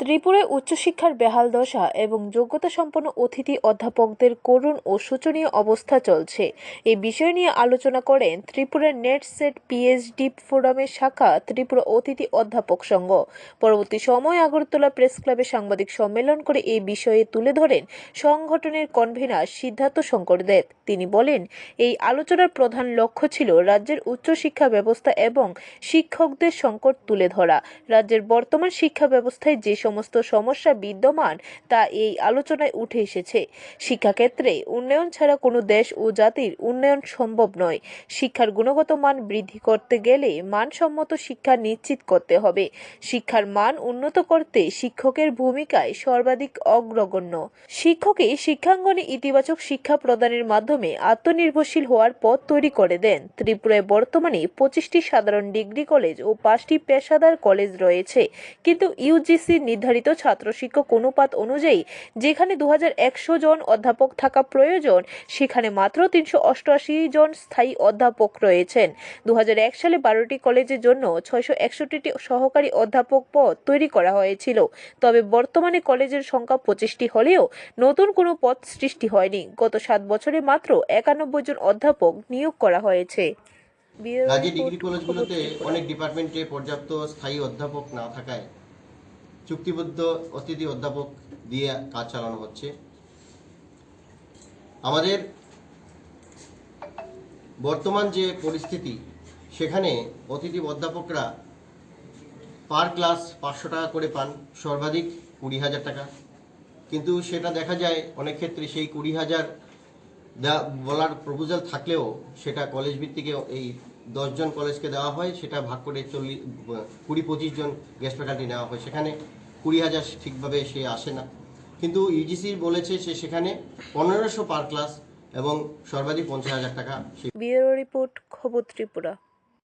ত্রিপুরায় উচ্চশিক্ষার বেহাল দশা এবং যোগ্যতা সম্পন্ন অতিথি অধ্যাপকদের করুণ ও শোচনীয় অবস্থা চলছে। এই বিষয় নিয়ে আলোচনা করেন ত্রিপুরার নেট সেট পিএইচডি ফোরামের শাখা ত্রিপুরা অতিথি অধ্যাপক সংঘ। পরবর্তী সময় আগরতলা প্রেস ক্লাবে সাংবাদিক সম্মেলন করে এই বিষয়ে তুলে ধরেন সংগঠনের কনভেনার সিদ্ধার্থ শঙ্কর দেব। তিনি বলেন, এই আলোচনার প্রধান লক্ষ্য ছিল রাজ্যের উচ্চশিক্ষা ব্যবস্থা এবং শিক্ষকদের সংকট তুলে ধরা। রাজ্যের বর্তমান শিক্ষা ব্যবস্থায় যে সমস্ত সমস্যা বিদ্যমান তা এই আলোচনায় উঠে এসেছে। শিক্ষাক্ষেত্রে উন্নয়ন ছাড়া কোনো দেশ ও জাতির উন্নয়ন সম্ভব নয়। শিক্ষার গুণগত মান বৃদ্ধি করতে গেলে মানসম্মত শিক্ষা নিশ্চিত করতে হবে। শিক্ষার মান উন্নত করতে শিক্ষকের ভূমিকায় সর্বাধিক অগ্রগণ্য। শিক্ষকই শিক্ষাঙ্গনে ইতিবাচক শিক্ষা প্রদানের মাধ্যমে আত্মনির্ভরশীল হওয়ার পথ তৈরি করে দেন। ত্রিপুরায় বর্তমানে পঁচিশটি সাধারণ ডিগ্রি কলেজ ও পাঁচটি পেশাদার কলেজ রয়েছে। কিন্তু ইউজিসি নির্ধারিত ছাত্র শিক্ষক অনুপাত অনুযায়ী যেখানে দু হাজার একশো জন অধ্যাপক থাকা প্রয়োজন, সেখানে মাত্র তিনশো অষ্টআশি জন স্থায়ী অধ্যাপক রয়েছেন। দু হাজার এক সালে বারোটি কলেজের জন্য ছয়শো একষট্টিটি সহকারী অধ্যাপক পদ তৈরি করা হয়েছিল। তবে বর্তমানে কলেজের সংখ্যা পঁচিশটি হলেও নতুন কোনো পদ সৃষ্টি হয়নি। গত সাত বছরে মাত্র একানব্বই জন অধ্যাপক নিয়োগ করা হয়েছে। রাজ্যে ডিগ্রি কলেজগুলোতে অনেক ডিপার্টমেন্টে পর্যাপ্ত স্থায়ী অধ্যাপক না থাকায় চুক্তিবদ্ধ অতিথি অধ্যাপক দিয়ে কাজ চালানো হচ্ছে। আমাদের বর্তমান যে পরিস্থিতি, সেখানে অতিথি অধ্যাপকরা পার ক্লাস পাঁচশো টাকা করে পান, সর্বাধিক কুড়ি হাজার টাকা। কিন্তু সেটা দেখা যায় অনেক ক্ষেত্রে সেই কুড়ি হাজার বলার প্রপোজাল থাকলেও সেটা কলেজ ভিত্তিকে এই দশজন কলেজকে দেওয়া হয়, সেটা ভাগ করে চল্লিশ, কুড়ি পঁচিশ জন গেস্ট ফ্যাকাল্টি নেওয়া হয়। সেখানে কুড়ি হাজার ঠিকভাবে সে আসে না। কিন্তু ইউজিসি বলেছে সে সেখানে পনেরোশো পার ক্লাস এবং সর্বাধিক পঞ্চাশ হাজার টাকা রিপোর্ট, খবর ত্রিপুরা।